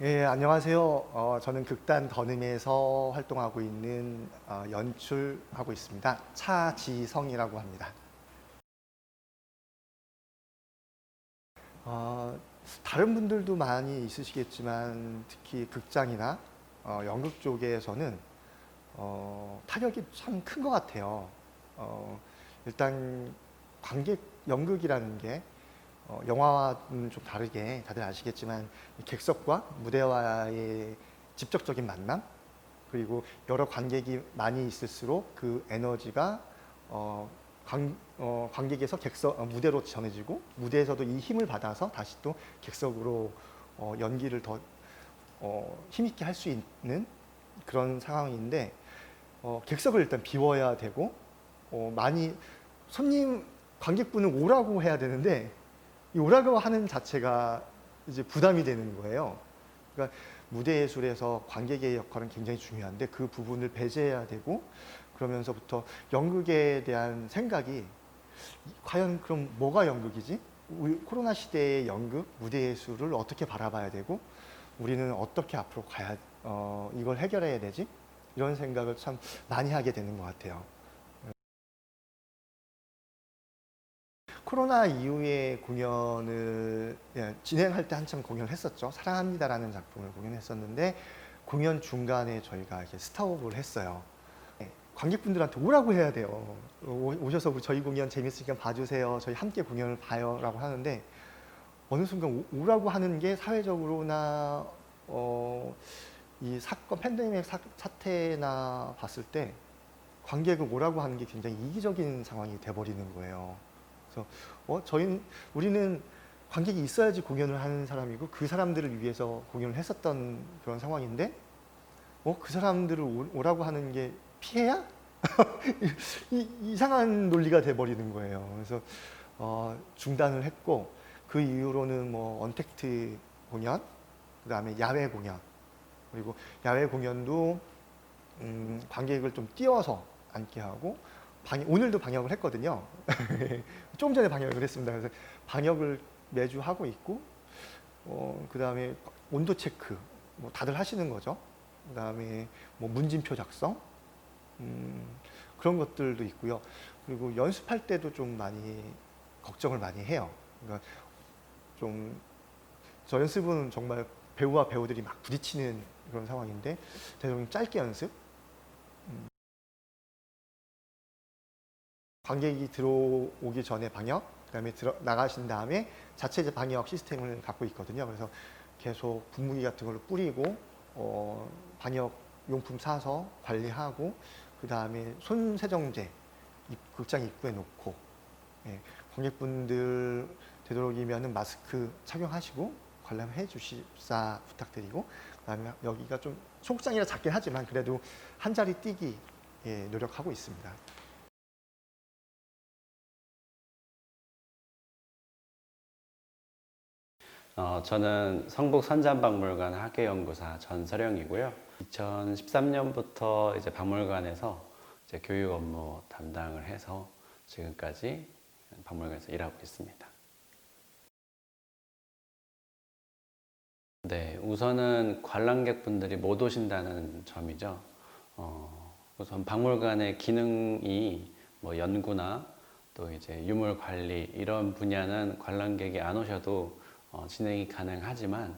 예, 안녕하세요. 어, 저는 극단 더듬에서 활동하고 있는 어, 연출하고 있습니다. 차지성이라고 합니다. 어, 다른 분들도 많이 있으시겠지만 특히 극장이나 어, 연극 쪽에서는 어, 타격이 참 큰 것 같아요. 어, 일단 관객 연극이라는 게 어, 영화와는 좀 다르게 다들 아시겠지만 이 객석과 무대와의 직접적인 만남 그리고 여러 관객이 많이 있을수록 그 에너지가 어, 관, 어, 관객에서 객석 어, 무대로 전해지고 무대에서도 이 힘을 받아서 다시 또 객석으로 어, 연기를 더 어, 힘있게 할 수 있는 그런 상황인데 어, 객석을 일단 비워야 되고 어, 많이 손님 관객분은 오라고 해야 되는데 이 오라고 하는 자체가 이제 부담이 되는 거예요. 그러니까 무대 예술에서 관객의 역할은 굉장히 중요한데 그 부분을 배제해야 되고 그러면서부터 연극에 대한 생각이 과연 그럼 뭐가 연극이지? 코로나 시대의 연극, 무대 예술을 어떻게 바라봐야 되고 우리는 어떻게 앞으로 가야 어, 이걸 해결해야 되지? 이런 생각을 참 많이 하게 되는 것 같아요. 코로나 이후에 공연을 예, 진행할 때 한참 공연을 했었죠. 사랑합니다라는 작품을 공연했었는데 공연 중간에 저희가 이렇게 스탑을 했어요. 예, 관객분들한테 오라고 해야 돼요. 오- 오셔서 저희 공연 재밌으니까 봐주세요. 저희 함께 공연을 봐요라고 하는데 어느 순간 오- 오라고 하는 게 사회적으로나 어, 이 사건 팬데믹 사, 사태나 봤을 때 관객을 오라고 하는 게 굉장히 이기적인 상황이 돼버리는 거예요. 그래서 어 저희 우리는 관객이 있어야지 공연을 하는 사람이고 그 사람들을 위해서 공연을 했었던 그런 상황인데 어 그 사람들을 오- 오라고 하는 게 피해야? 이, 이상한 논리가 돼버리는 거예요. 그래서 어, 중단을 했고 그 이후로는 뭐 언택트 공연, 그 다음에 야외 공연 그리고 야외 공연도 음, 관객을 좀 띄워서 앉게 하고 방, 오늘도 방역을 했거든요. 조금 전에 방역을 했습니다. 그래서 방역을 매주 하고 있고, 어, 그 다음에 온도 체크, 뭐 다들 하시는 거죠. 그 다음에 뭐 문진표 작성, 음, 그런 것들도 있고요. 그리고 연습할 때도 좀 많이 걱정을 많이 해요. 그러니까 좀, 저 연습은 정말 배우와 배우들이 막 부딪히는 그런 상황인데, 대부분 짧게 연습, 관객이 들어오기 전에 방역, 그다음에 들어, 나가신 다음에 자체 방역 시스템을 갖고 있거든요. 그래서 계속 분무기 같은 걸로 뿌리고 어, 방역 용품 사서 관리하고 그 다음에 손 세정제 입- 극장 입구에 놓고 예, 관객분들 되도록이면 마스크 착용하시고 관람해 주십사 부탁드리고 그다음에 여기가 좀 소극장이라 작긴 하지만 그래도 한 자리 뛰기 예, 노력하고 있습니다. 어, 저는 성북 선잔박물관 학예연구사 전서령이고요. 2013년부터 이제 박물관에서 이제 교육 업무 담당을 해서 지금까지 박물관에서 일하고 있습니다. 네, 우선은 관람객분들이 못 오신다는 점이죠. 어, 우선 박물관의 기능이 뭐 연구나 또 이제 유물 관리 이런 분야는 관람객이 안 오셔도 어, 진행이 가능하지만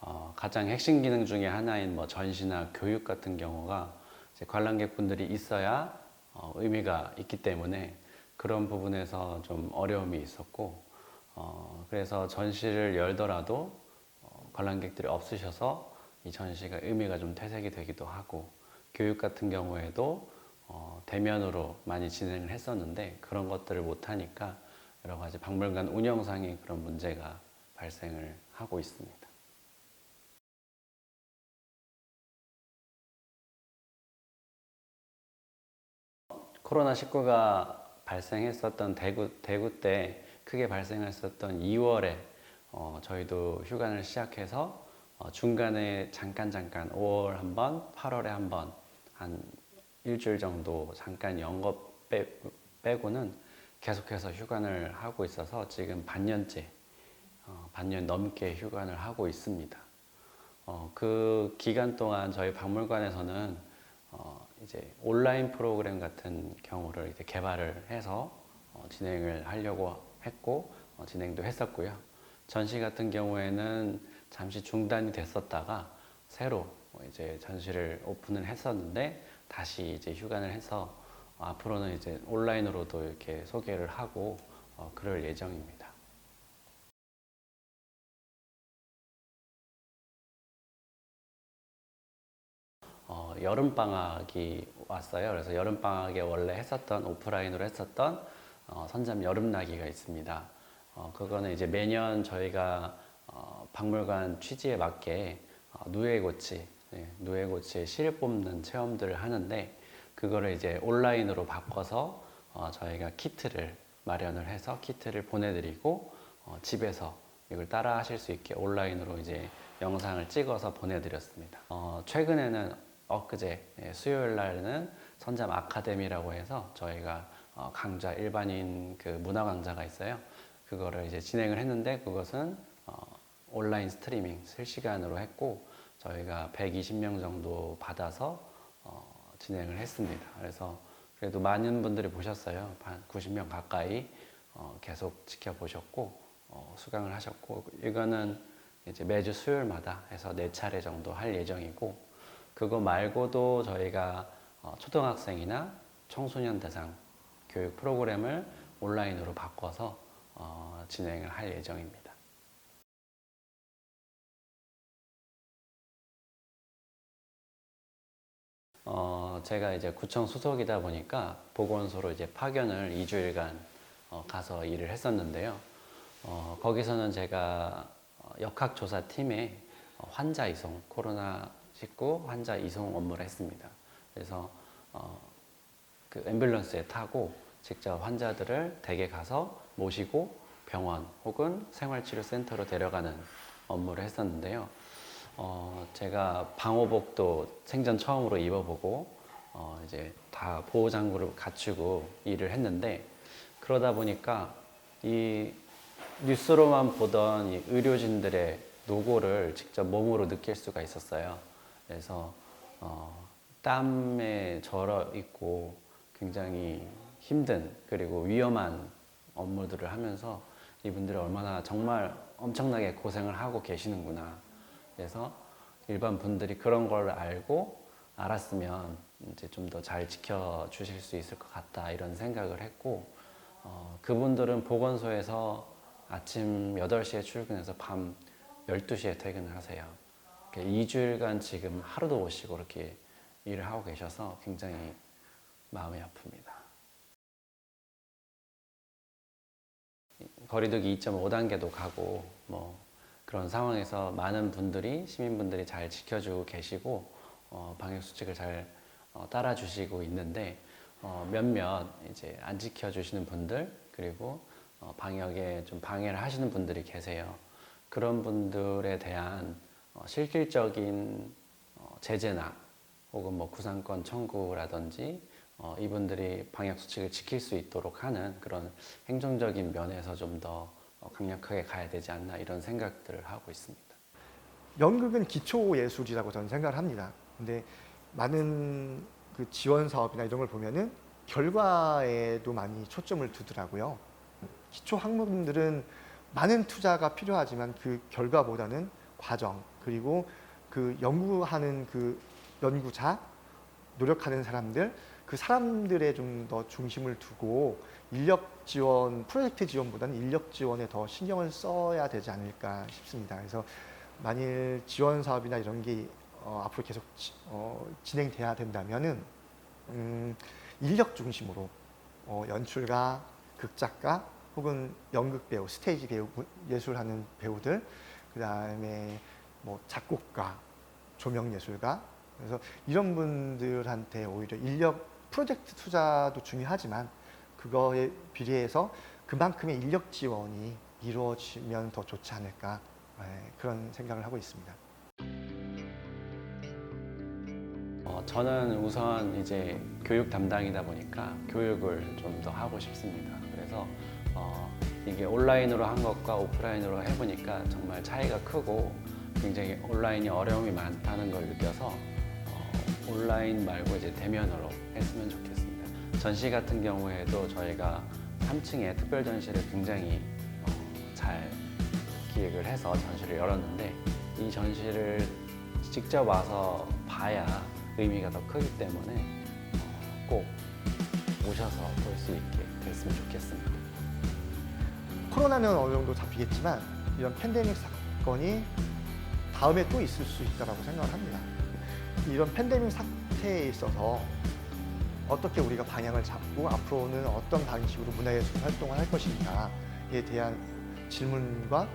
어, 가장 핵심 기능 중에 하나인 뭐 전시나 교육 같은 경우가 관람객분들이 있어야 어, 의미가 있기 때문에 그런 부분에서 좀 어려움이 있었고 어, 그래서 전시를 열더라도 어, 관람객들이 없으셔서 이 전시가 의미가 좀 퇴색이 되기도 하고 교육 같은 경우에도 어, 대면으로 많이 진행을 했었는데 그런 것들을 못 하니까 여러 가지 박물관 운영상의 그런 문제가 발생을 하고 있습니다. 코로나19가 발생했었던 대구, 대구 때 크게 발생했었던 2월에 어, 저희도 휴관을 시작해서 어, 중간에 잠깐 잠깐 5월 한 번, 8월에 한 번, 한 일주일 정도 잠깐 연거 빼, 빼고는 계속해서 휴관을 하고 있어서 지금 반년째, 어, 반년 넘게 휴관을 하고 있습니다. 어, 그 기간 동안 저희 박물관에서는 어, 이제 온라인 프로그램 같은 경우를 이제 개발을 해서 어, 진행을 하려고 했고 어, 진행도 했었고요. 전시 같은 경우에는 잠시 중단이 됐었다가 새로 어, 이제 전시를 오픈을 했었는데 다시 이제 휴관을 해서 어, 앞으로는 이제 온라인으로도 이렇게 소개를 하고 어, 그럴 예정입니다. 여름 방학이 왔어요. 그래서 여름 방학에 원래 했었던 오프라인으로 했었던 어, 선잠 여름나기가 있습니다. 어, 그거는 이제 매년 저희가 어, 박물관 취지에 맞게 어, 누에고치, 네, 누에고치의 실 뽑는 체험들을 하는데 그거를 이제 온라인으로 바꿔서 어, 저희가 키트를 마련을 해서 키트를 보내드리고 어, 집에서 이걸 따라 하실 수 있게 온라인으로 이제 영상을 찍어서 보내드렸습니다. 어, 최근에는 엊그제 예, 수요일 날은 선잠 아카데미라고 해서 저희가 어, 강좌 일반인 그 문화 강좌가 있어요. 그거를 이제 진행을 했는데 그것은 어, 온라인 스트리밍 실시간으로 했고 저희가 120명 정도 받아서 어, 진행을 했습니다. 그래서 그래도 많은 분들이 보셨어요. 한 90명 가까이 어, 계속 지켜보셨고 어, 수강을 하셨고 이거는 이제 매주 수요일마다 해서 네 차례 정도 할 예정이고 그거 말고도 저희가 어, 초등학생이나 청소년 대상 교육 프로그램을 온라인으로 바꿔서 어, 진행을 할 예정입니다. 어, 제가 이제 구청 수석이다 보니까 보건소로 이제 파견을 2주일간 어, 가서 일을 했었는데요. 어, 거기서는 제가 어, 역학조사팀에 어, 환자 이송, 코로나 19 환자 이송 업무를 했습니다. 그래서 어, 그 앰뷸런스에 타고 직접 환자들을 댁에 가서 모시고 병원 혹은 생활치료센터로 데려가는 업무를 했었는데요. 어, 제가 방호복도 생전 처음으로 입어보고 어, 이제 다 보호 장구를 갖추고 일을 했는데 그러다 보니까 이 뉴스로만 보던 이 의료진들의 노고를 직접 몸으로 느낄 수가 있었어요. 그래서 어, 땀에 절어 있고 굉장히 힘든 그리고 위험한 업무들을 하면서 이분들이 얼마나 정말 엄청나게 고생을 하고 계시는구나. 그래서 일반 분들이 그런 걸 알고 알았으면 이제 좀 더 잘 지켜 주실 수 있을 것 같다 이런 생각을 했고 어, 그분들은 보건소에서 아침 8시에 출근해서 밤 12시에 퇴근을 하세요. 2주일간 지금 하루도 못 쉬고 이렇게 일을 하고 계셔서 굉장히 마음이 아픕니다. 거리두기 2.5단계도 가고 뭐 그런 상황에서 많은 분들이 시민분들이 잘 지켜주고 계시고 어, 방역 수칙을 잘 어, 따라주시고 있는데 어, 몇몇 이제 안 지켜주시는 분들 그리고 어, 방역에 좀 방해를 하시는 분들이 계세요. 그런 분들에 대한 어, 실질적인 어, 제재나 혹은 뭐 구상권 청구라든지 어, 이분들이 방역 수칙을 지킬 수 있도록 하는 그런 행정적인 면에서 좀더 어, 강력하게 가야 되지 않나 이런 생각들을 하고 있습니다. 연극은 기초 예술이라고 저는 생각을 합니다. 근데 많은 그 지원 사업이나 이런 걸 보면은 결과에도 많이 초점을 두더라고요. 기초 학문들은 많은 투자가 필요하지만 그 결과보다는 과정 그리고 그 연구하는 그 연구자 노력하는 사람들 그 사람들에 좀더 중심을 두고 인력 지원 프로젝트 지원보다는 인력 지원에 더 신경을 써야 되지 않을까 싶습니다. 그래서 만일 지원 사업이나 이런 게 어, 앞으로 계속 지- 어, 진행돼야 된다면은 음, 인력 중심으로 어, 연출가, 극작가 혹은 연극 배우, 스테이지 배우, 무- 예술하는 배우들, 그 다음에 뭐 작곡가, 조명 예술가, 그래서 이런 분들한테 오히려 인력 프로젝트 투자도 중요하지만 그거에 비례해서 그만큼의 인력 지원이 이루어지면 더 좋지 않을까 네, 그런 생각을 하고 있습니다. 어, 저는 우선 이제 교육 담당이다 보니까 교육을 좀 더 하고 싶습니다. 그래서 어, 이게 온라인으로 한 것과 오프라인으로 해보니까 정말 차이가 크고 굉장히 온라인이 어려움이 많다는 걸 느껴서 어, 온라인 말고 이제 대면으로 했으면 좋겠습니다. 전시 같은 경우에도 저희가 3층에 특별 전시를 굉장히 어, 잘 기획을 해서 전시를 열었는데 이 전시를 직접 와서 봐야 의미가 더 크기 때문에 어, 꼭 오셔서 볼 수 있게 됐으면 좋겠습니다. 코로나는 어느 정도 잡히겠지만 이런 팬데믹 사건이 다음에 또 있을 수 있다고 생각을 합니다. 이런 팬데믹 사태에 있어서 어떻게 우리가 방향을 잡고 앞으로는 어떤 방식으로 문화예술 활동을 할 것인가에 대한 질문과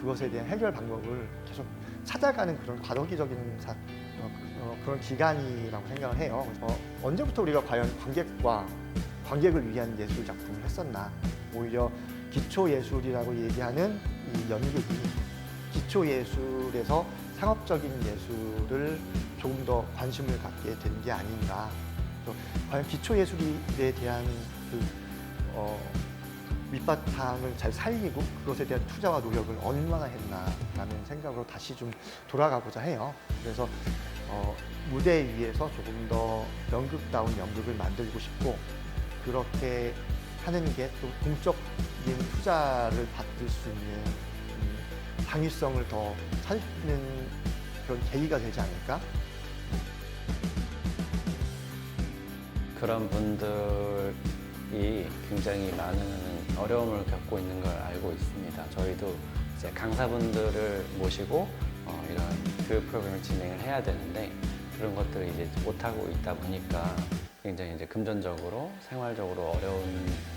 그것에 대한 해결 방법을 계속 찾아가는 그런 과도기적인 사- 어, 어, 그런 기간이라고 생각을 해요. 그래서 언제부터 우리가 과연 관객과 관객을 위한 예술 작품을 했었나? 오히려 기초 예술이라고 얘기하는 이 연극이 기초 예술에서 상업적인 예술을 조금 더 관심을 갖게 된 게 아닌가. 또 과연 기초 예술에 대한 그 어, 밑바탕을 잘 살리고 그것에 대한 투자와 노력을 얼마나 했나라는 생각으로 다시 좀 돌아가고자 해요. 그래서 어, 무대 위에서 조금 더 연극다운 연극을 만들고 싶고 그렇게 하는 게 또 공적인 투자를 받을 수 있는 음, 당위성을 더 찾는 그런 계기가 되지 않을까? 그런 분들이 굉장히 많은 어려움을 겪고 있는 걸 알고 있습니다. 저희도 이제 강사분들을 모시고 어, 이런 교육 프로그램을 진행을 해야 되는데 그런 것들을 이제 못하고 있다 보니까 굉장히 이제 금전적으로 생활적으로 어려운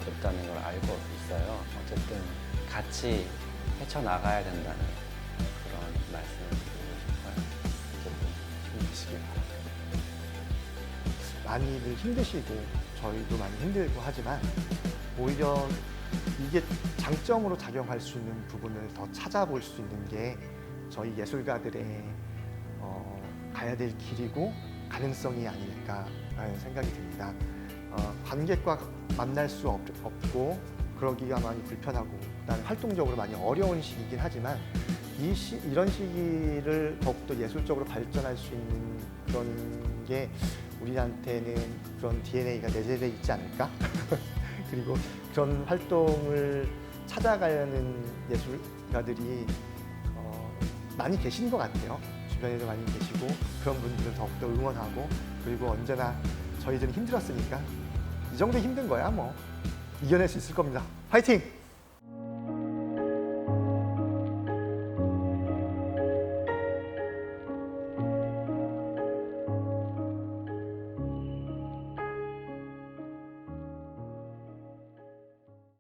없다는 걸 알고 있어요. 어쨌든 같이 헤쳐나가야 된다는 그런 말씀을 드리고 싶어요. 어쨌든 힘내시길 바랍니다. 많이들 힘드시고 저희도 많이 힘들고 하지만 오히려 이게 장점으로 작용할 수 있는 부분을 더 찾아볼 수 있는 게 저희 예술가들의 어, 가야 될 길이고 가능성이 아닐까라는 생각이 듭니다. 어, 관객과 만날 수 없, 없고 그러기가 많이 불편하고 그다음에 활동적으로 많이 어려운 시기이긴 하지만 이 시, 이런 시기를 더욱더 예술적으로 발전할 수 있는 그런 게 우리한테는 그런 DNA가 내재되어 있지 않을까? 그리고 그런 활동을 찾아가는 예술가들이 어, 많이 계신 것 같아요. 주변에도 많이 계시고 그런 분들을 더욱더 응원하고 그리고 언제나 저희들은 힘들었으니까 이 정도 힘든 거야 뭐 이겨낼 수 있을 겁니다. 화이팅!